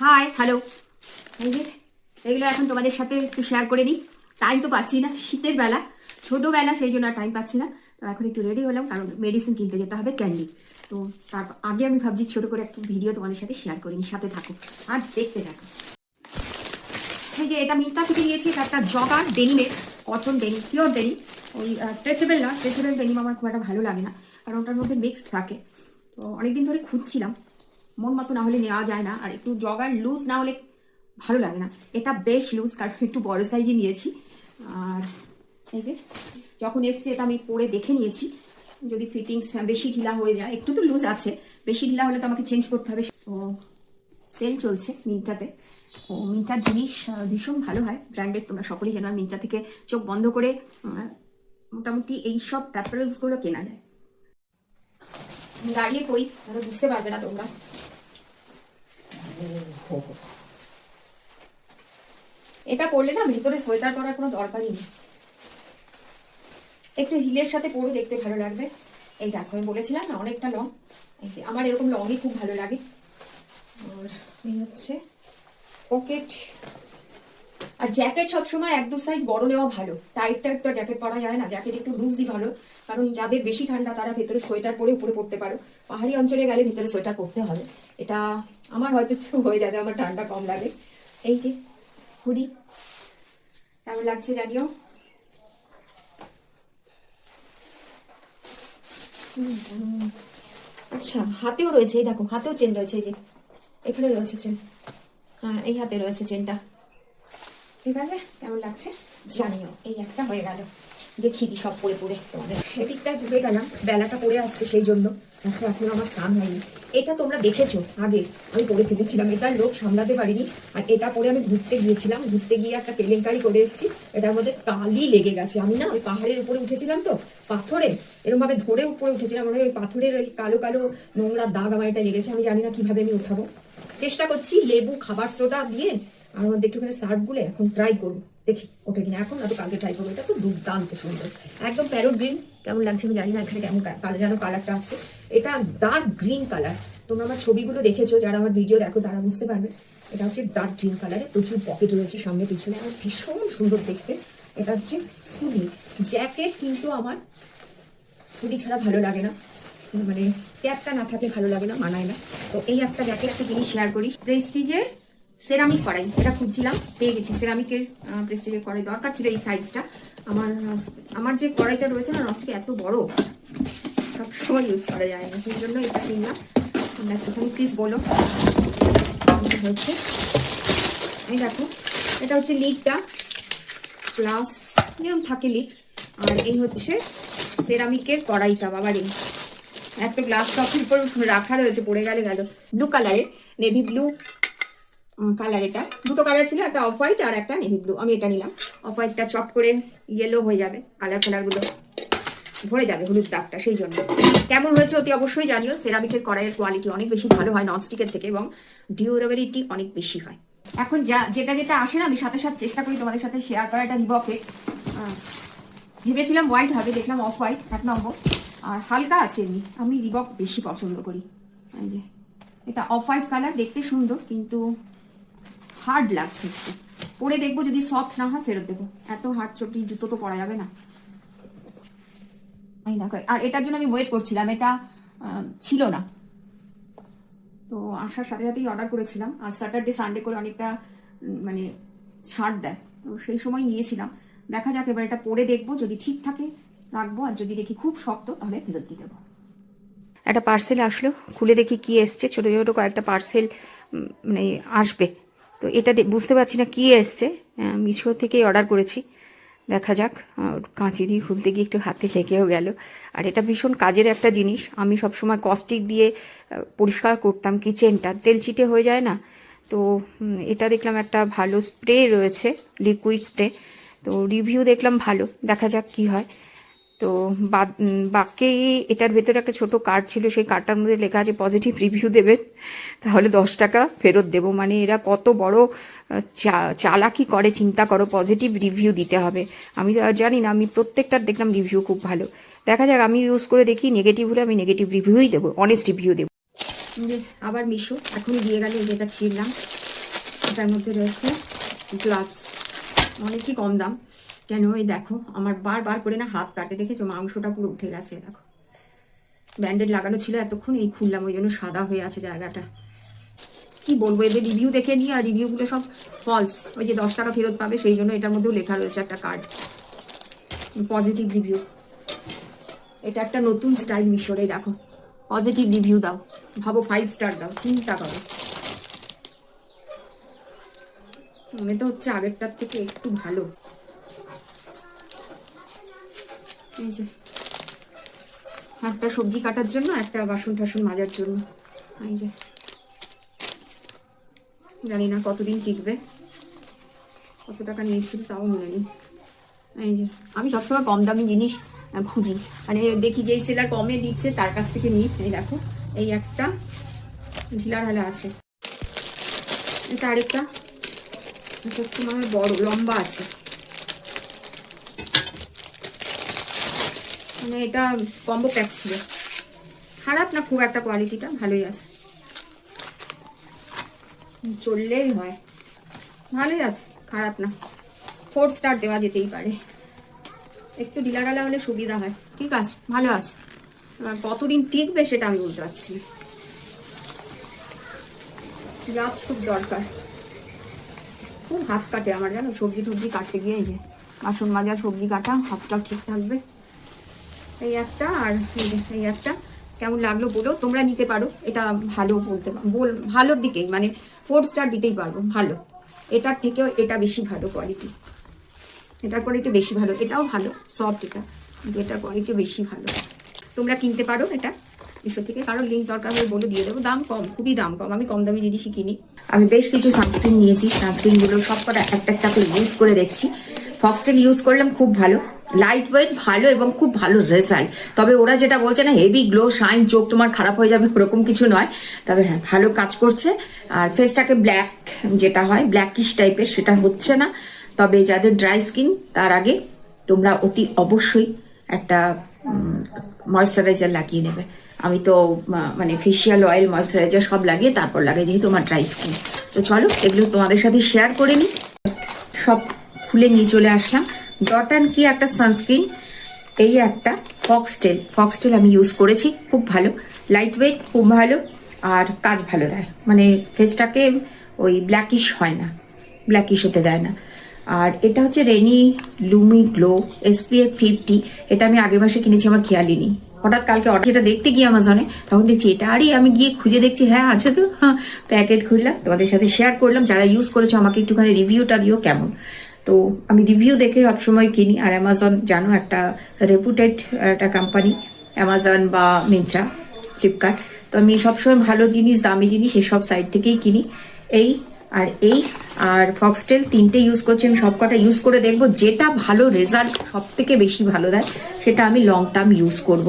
Hi hello এই এগুলো এখন তোমাদের সাথে একটু শেয়ার করে দিই টাইম তো পাচ্ছি না, শীতের বেলা। ছোটোবেলা সেই জন্য আর টাইম পাচ্ছি না। তো এখন একটু রেডি হলাম, কারণ মেডিসিন কিনতে যেতে হবে ক্যান্ডি তো তার আগে আমি ভাবছি ছোটো করে একটু ভিডিও তোমাদের সাথে শেয়ার করে সাথে থাকো আর দেখতে থাকো। এই যে, এটা মিন্ত্রা থেকে নিয়েছি এটা একটা জগার ডেনিমের কটন ডেনিম পিওর ডেনিম ওই স্ট্রেচেবল না স্ট্রেচেবল ডেনিম আমার খুব একটা ভালো লাগে না, কারণ ওটার মধ্যে মিক্সড থাকে। তো অনেকদিন ধরে খুঁজছিলাম মন মতো না হলে নেওয়া যায় না। আর একটু জগার লুজ না হলে ভালো লাগে না। এটা বেশ লুজ কারণ একটু বড় সাইজে নিয়েছি। আর এই যে, যখন এসছে, এটা আমি পরে দেখে নিয়েছি। যদি ফিটিংস বেশি ঢিলা হয়ে যায়, একটু তো লুজ আছে। বেশি ঢিলা হলে তো আমাকে চেঞ্জ করতে হবে। ও সেল চলছে মিন্টাতে ও মিন্টার জিনিস ভীষণ ভালো হয়। ব্র্যান্ডেড তোমরা সকলেই জানো, আর মিন্টা থেকে চোখ বন্ধ করে মোটামুটি এই সব অ্যাপারেলসগুলো কেনা যায়। দাঁড়িয়ে করি বুঝতে পারবে না তোমরা। এটা পরলে না ভেতরে সোয়েটার পরার কোনো দরকারই নেই। একটু হিলের সাথে পরে দেখতে ভালো লাগবে। এই দেখো, আমি বলেছিলাম না, অনেকটা লং এই যে, আমার এরকম লংই খুব ভালো লাগে। আর হচ্ছে পকেট আর জ্যাকেট সবসময় এক দু সাইজ বড় নেওয়া ভালো। টাইট টাইট তো জ্যাকেট পরা যায় না। জ্যাকেট একটু লুজই ভালো। কারণ যাদের বেশি ঠান্ডা, তারা ভেতরে সোয়েটার পরে উপরে পড়তে পারো। পাহাড়ি অঞ্চলে গেলে ভেতরে সোয়েটার পরতে হবে। এটা আমার হয়তো হয়ে যাবে, আমার ঠান্ডা কম লাগে। এই যে, হুডি। কেমন লাগছে জানিও। আচ্ছা হাতেও রয়েছে, এই দেখো, হাতেও চেন রয়েছে, এই যে। এখানে রয়েছে চেন হ্যাঁ এই হাতে রয়েছে চেনটা ঠিক আছে? কেমন লাগছে? জানিও এই একটা হয়ে গেল। দেখি দি সব পরে পরে তোমাদের। এদিকটায় ঘুরে গেলাম বেলাটা পড়ে আসছে সেই জন্য। দেখো এখন আমার স্নান হয়নি। এটা তোমরা দেখেছ আগে আমি পরে ফেলেছিলাম। এটার লোক সামলাতে পারিনি। আর এটা পরে আমি ঘুরতে গিয়েছিলাম। ঘুরতে গিয়ে একটা কেলেঙ্কারি করে এসেছি। এটার মধ্যে কালি লেগে গেছে। আমি না ওই পাহাড়ের উপরে উঠেছিলাম তো পাথরে। এরকম ভাবে ধরে উপরে উঠেছিলাম। মানে ওই পাথরের ওই কালো কালো নোংরা দাগ আমার এটা লেগেছে। আমি জানি না কীভাবে আমি উঠাবো। চেষ্টা করছি লেবু খাবার সোডা দিয়ে আর মধ্যে একটুখানি গুলে, এখন ট্রাই করব। দেখি ওঠে কিনা। এখন তো কালকে ট্রাই করব, এটা তো দুর্দান্ত সুন্দর। একদম প্যারোট গ্রিন কেমন লাগছে আমি জানি না, এখানে কেমন যেন কালারটা আসছে। এটা ডার্ক গ্রিন কালার তোমরা আমার ছবিগুলো দেখেছ, যারা আমার ভিডিও দেখো, তারা বুঝতে পারবে। এটা হচ্ছে ডার্ক গ্রিন কালারে প্রচুর পকেট রয়েছে সামনে পিছনে। আমার ভীষণ সুন্দর দেখতে। এটা হচ্ছে হুডি জ্যাকেট কিন্তু আমার হুডি ছাড়া ভালো লাগে না। মানে ক্যাপটা না থাকলে ভালো লাগে না, মানায় না। তো এই একটা জ্যাকেট একটা জিনিস শেয়ার করি। প্রেস্টিজের সেরামিক কড়াই, এটা খুঁজছিলাম, পেয়ে গেছি। সেরামিকের প্রেস্টিজের কড়াই দরকার ছিল এই সাইজটা আমার আমার যে কড়াইটা রয়েছে না নস্টিক এত বড়, সবসময় ইউজ করা যায় না। সেই জন্য এটা কিনলাম। তোমরা একটুখানি প্লিজ বলো। হচ্ছে এই দেখো, এটা হচ্ছে লিডটা প্লাস এরকম থাকে লিড আর এই হচ্ছে সেরামিকের কড়াইটা, বাবারে। এত গ্লাস টপের উপর রাখা রয়েছে, পড়ে গেলে, গেল। ব্লু কালারের নেভি ব্লু কালার এটা। দুটো কালার ছিল, একটা অফ হোয়াইট আর একটা নেভি ব্লু আমি এটা নিলাম। অফ হোয়াইটটা চপ করে ইয়েলো হয়ে যাবে কালার কালারগুলো ভরে যাবে হলুদ দাগটা, সেই জন্য। কেমন হয়েছে অতি অবশ্যই জানিও। সেরামিকের কড়াইয়ের কোয়ালিটি অনেক বেশি ভালো হয় ননস্টিকের থেকে এবং ডিউরেবিলিটি অনেক বেশি হয়। এখন যা, যেটা যেটা আসে না, আমি সাথে সাথে চেষ্টা করি তোমাদের সাথে শেয়ার করা, এটা রিবকে ভেবেছিলাম হোয়াইট হবে, দেখলাম অফ হোয়াইট এক নম্বর। আর হালকা আছে এমনি। আমি রিবক বেশি পছন্দ করি। এই যে, এটা অফ হোয়াইট কালার দেখতে সুন্দর, কিন্তু হার্ড লাগছে একটু। পরে দেখব যদি সফট না হয়, ফেরত দেবো। এত হার্ড চটি, জুতো তো পরা যাবে না। আর এটার জন্য আমি ওয়েট করছিলাম, এটা ছিল না। তো আসার সাথে সাথেই অর্ডার করেছিলাম। আর স্যাটারডে সানডে করে অনেকটা মানে ছাড় দেয়। তো সেই সময় নিয়েছিলাম। দেখা যাক, এবার এটা পরে দেখব। যদি ঠিক থাকে, রাখব। আর যদি দেখি খুব শক্ত, তাহলে ফেরত দিয়ে দেবো। একটা পার্সেল আসলো। খুলে দেখি কি এসছে। ছোটো ছোটো কয়েকটা পার্সেল মানে আসবে। তো এটা বুঝতে পারছি না কি এসছে। মিশো থেকেই অর্ডার করেছি। দেখা যাক কাঁচি দিয়ে খুলতে গিয়ে একটু হাতে লেগেও গেল। আর এটা ভীষণ কাজের একটা জিনিস। আমি সবসময় কস্টিক দিয়ে পরিষ্কার করতাম কিচেনটা তেল চিটে হয়ে যায় না। তো এটা দেখলাম একটা ভালো স্প্রে রয়েছে লিকুইড স্প্রে তো রিভিউ দেখলাম ভালো। দেখা যাক কি হয়। তো বাকি এটার ভেতরে একটা ছোট কার্ড ছিল, সেই কার্ডটার মধ্যে লেখা আছে পজিটিভ রিভিউ দেবেন। তাহলে দশ টাকা ফেরত দেবো। মানে এরা কত বড় চালাকি করে, চিন্তা করো পজিটিভ রিভিউ দিতে হবে। আমি তো আর জানি না, আমি প্রত্যেকটার দেখলাম রিভিউ খুব ভালো। দেখা যাক, আমি ইউজ করে দেখি নেগেটিভ হলে আমি নেগেটিভ রিভিউই দেবো অনেস্ট রিভিউ দেবো। আবার মিশো এখনই দিয়ে গেল যেটা ছিঁড়লাম। এটার মধ্যে রয়েছে গ্লাভস অনেকই কম দাম। কেন? এই দেখো, আমার বারবার করে না হাত কাটে, দেখেছ? মাংসটা পুরো উঠে গেছে, দেখো। ব্যান্ডেড লাগানো ছিল এতক্ষণ, এই খুললাম, ওই জন্য সাদা হয়ে আছে জায়গাটা। কি বলব, এদের রিভিউ দেখে নিই, আর রিভিউগুলো সব ফলস ওই যে দশ টাকা ফেরত পাবে, সেই জন্য এটার মধ্যেও লেখা রয়েছে একটা কার্ড পজিটিভ রিভিউ এটা একটা নতুন স্টাইল মিশরে, দেখো। পজিটিভ রিভিউ দাও। ভাবো ফাইভ স্টার দাও, চিন্তা করো। মনে তো হচ্ছে আগেরটার থেকে একটু ভালো। এই যে, একটা সবজি কাটার জন্য, একটা বাসন টাসন মাজার জন্য। এই যে, জানি না কতদিন টিকবে, কত টাকা নিয়েছিল তাও মনে নেই। এই যে, আমি সবসময় কম দামি জিনিস খুঁজি। মানে দেখি যেই সেলার কমে দিচ্ছে, তার কাছ থেকে নিই। এই দেখো, এই একটা ঢিলা ঢালা আছে। এটা আরেকটা একটু মানে বড়, লম্বা আছে। মানে এটা কম্বো প্যাক ছিল। খারাপ না, খুব একটা কোয়ালিটিটা ভালোই আছে। চললেই হয়। ভালোই আছে, খারাপ না। ফোর স্টার দেওয়া যেতেই পারে। একটু ঢিলাঢালা হলে সুবিধা হয়। ঠিক আছে, ভালো আছে। এবার কতদিন টিকবে সেটা আমি বলতে পারছি গ্লাভস খুব দরকার। খুব হাত কাটে আমার, জানো? সবজি টবজি কাটতে গিয়ে যে বাসন মাজা, সবজি কাটা হাতটা ঠিক থাকবে। এই একটা আর এই একটা। কেমন লাগল বলো? তোমরা নিতে পারো। এটা ভালো বলতে বল, ভালোর দিকেই মানে ফোর স্টার দিতেই পারব ভালো। এটার থেকেও এটা বেশি ভালো কোয়ালিটি এটার কোয়ালিটি বেশি ভালো, এটাও ভালো সফট এটা। কিন্তু এটার কোয়ালিটি বেশি ভালো। তোমরা কিনতে পারো এটা। মিশো থেকে কারও লিঙ্ক দরকার হলে বলে দিয়ে দেবো। দাম কম, খুবই দাম কম। আমি কম দামি জিনিসই কিনি। আমি বেশ কিছু সানস্ক্রিন নিয়েছি। সানস্ক্রিনগুলো সব কটা একটা একটা করে ইউজ করে দেখছি। ফক্সটেল ইউজ করলাম, খুব ভালো। লাইট ওয়েট ভালো এবং খুব ভালো রেজাল্ট তবে ওরা যেটা বলছে না হেভি গ্লো শাইন চোখ তোমার খারাপ হয়ে যাবে, ওরকম কিছু নয়। তবে হ্যাঁ ভালো কাজ করছে। আর ফেসটাকে ব্ল্যাক যেটা হয় ব্ল্যাকিশ টাইপের সেটা হচ্ছে না। তবে যাদের ড্রাই স্কিন তার আগে তোমরা অতি অবশ্যই একটা ময়শ্চারাইজার লাগিয়ে নেবে। আমি তো মানে ফেসিয়াল অয়েল ময়শ্চারাইজার সব লাগিয়ে তারপর লাগাই, যেহেতু আমার ড্রাই স্কিন তো চলো, এগুলো তোমাদের সাথে শেয়ার করে নিই। সব খুলে নিয়ে চলে আসলাম। ডট অ্যান্ড কি একটা সানস্ক্রিন এই একটা ফক্সটেল ফক্সটেল আমি ইউজ করেছি, খুব ভালো। লাইট ওয়েট খুব ভালো। আর কাজ ভালো দেয়। মানে ফেসটাকে ওই ব্ল্যাকিশ হয় না। ব্ল্যাকিশ হতে দেয় না। আর এটা হচ্ছে Renee Lumi glow SPF fifty এটা আমি আগের মাসে কিনেছি, আমার খেয়ালই নেই। হঠাৎ কালকে অর্ডার এটা দেখতে গিয়ে আমাজনে তখন দেখছি এটা। আরই আমি গিয়ে খুঁজে দেখছি হ্যাঁ আছে তো। হ্যাঁ প্যাকেট খুললাম। তোমাদের সাথে শেয়ার করলাম। যারা ইউজ করেছ, আমাকে একটুখানি রিভিউটা দিও কেমন। তো আমি রিভিউ দেখে সবসময় কিনি। আর অ্যামাজন জানো, একটা রেপুটেড একটা কোম্পানি অ্যামাজন বা মিন্ত্রা ফ্লিপকার্ট তো আমি সবসময় ভালো জিনিস, দামি জিনিস এসব সাইট থেকেই কিনি। এই আর এই আর ফক্সটেল তিনটে ইউজ করছি। আমি সবকটা ইউজ করে দেখব। যেটা ভালো রেজাল্ট সব থেকে বেশি ভালো দেয়, সেটা আমি লং টার্ম ইউজ করব।